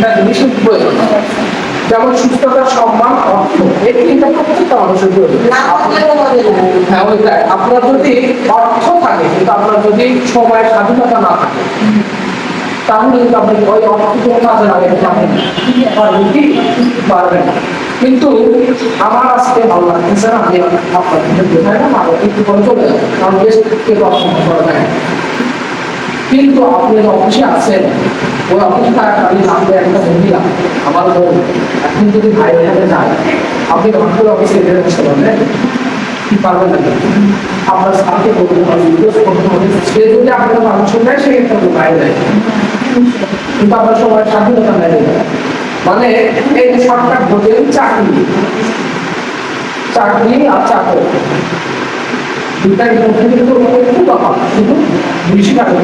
তিনটা জিনিসের প্রয়োজন। যেমন সুস্থতা সম্মান অর্থ। এই তিনটা প্রত্যেকটা মানুষের প্রয়োজন। হ্যাঁ ওইটাই। আপনার যদি অর্থ থাকে কিন্তু আপনার যদি সময় স্বাধীনতা না থাকে তাহলে কিন্তু আপনি ওই অর্থগুলো কাজে পারবেন পারবেন কি পারবেন কিন্তু আমার আজকে ভালো লাগতেছে না আমি আপনার থেকে বোঝাই না আমার একটু করে চলে যাবে। কারণ বেশ কেউ করা যায়। কিন্তু আপনি অফিসে আছেন, ওই অফিসে থাকাকালীন আপনি একটা মহিলা, আমার বোন এখন যদি ভাই ভাইয়াতে যায়, আপনি ভাবতে অফিসে বেরোতে বসতে পারবেন, কি পারবেন না আপনার স্যারকে করতে হবে জিজ্ঞেস করতে হবে। সে যদি আপনার মানুষ নেয়, সে একটা বাইরে যায়। কিন্তু আপনার সময় স্বাধীনতা নেই মানে এই শর্টকাট বলতে চাকরি চাকরি আর চাকরি। দুটার মধ্যে কিন্তু একটু কিন্তু বেশি টাকার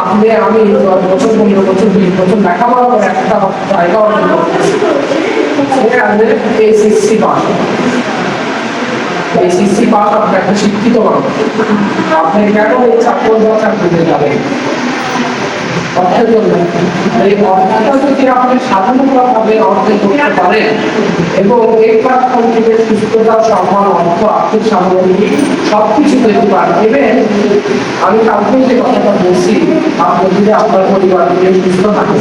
আপনি দশ বছর বছর বছর একটা একটা শিক্ষিত মানুষ। আপনি কেন এই বা চাকরিতে যাবেন? অর্থের জন্য এই অর্থটা যদি আপনি সাধারণভাবে অর্জন করতে পারেন এবং এই প্ল্যাটফর্ম থেকে সুস্থতা সম্মান অর্থ আর্থিক সামগ্রী সবকিছু পেতে পারেন ইভেন আমি কালকে যে কথাটা বলছি আপনি যদি আপনার পরিবার সুস্থ থাকেন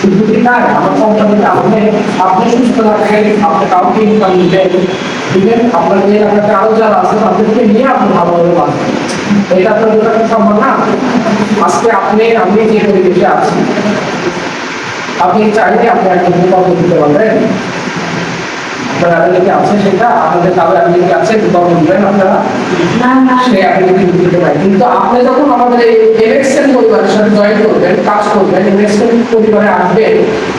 শুধু কি তাই আমার কোম্পানিতে আপনি আপনি সুস্থ থাকেন আপনি কাউকে ইনকাম দিবেন আপনার যে এলাকাতে আরও যারা আছে, তাদেরকে নিয়ে আপনি ভালোভাবে বাঁচবেন। এটা তো দুটা সম্ভব না? আজকে আপনি আমি যে পরিবেশে আছি আপনি চাইলে আপনি একটা ভূমিকা দিতে পারবেন। আপনার আগে আছে সেটা আপনাদের কারও আগে আছে ভূমিকা বলবেন আপনারা। না না। দিতে পারে কিন্তু আপনি যখন আমাদের এই এমএক্সএন পরিবারের সাথে জয়েন করবেন কাজ করবেন পরিবারে আসবেন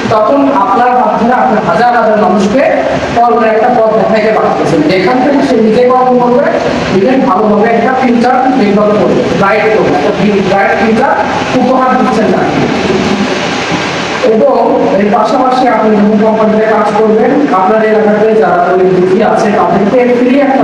তখন আপনার মাধ্যমে আপনার হাজার হাজার মানুষকে কর্মের একটা পথ দেখাইতে পারতেছেন। যেখান থেকে সে নিজে কর্ম করবে নিজে ভালোভাবে একটা ফিউচার ডেভেলপ করবে ব্রাইট করবে একটা ব্রাইট ফিউচার উপহার দিচ্ছেন না। এবং এর পাশাপাশি আপনি কোম্পানিতে কাজ করবেন, আপনার এলাকাতে যারা দুঃখী আছে, তাদেরকে ফ্রি একটা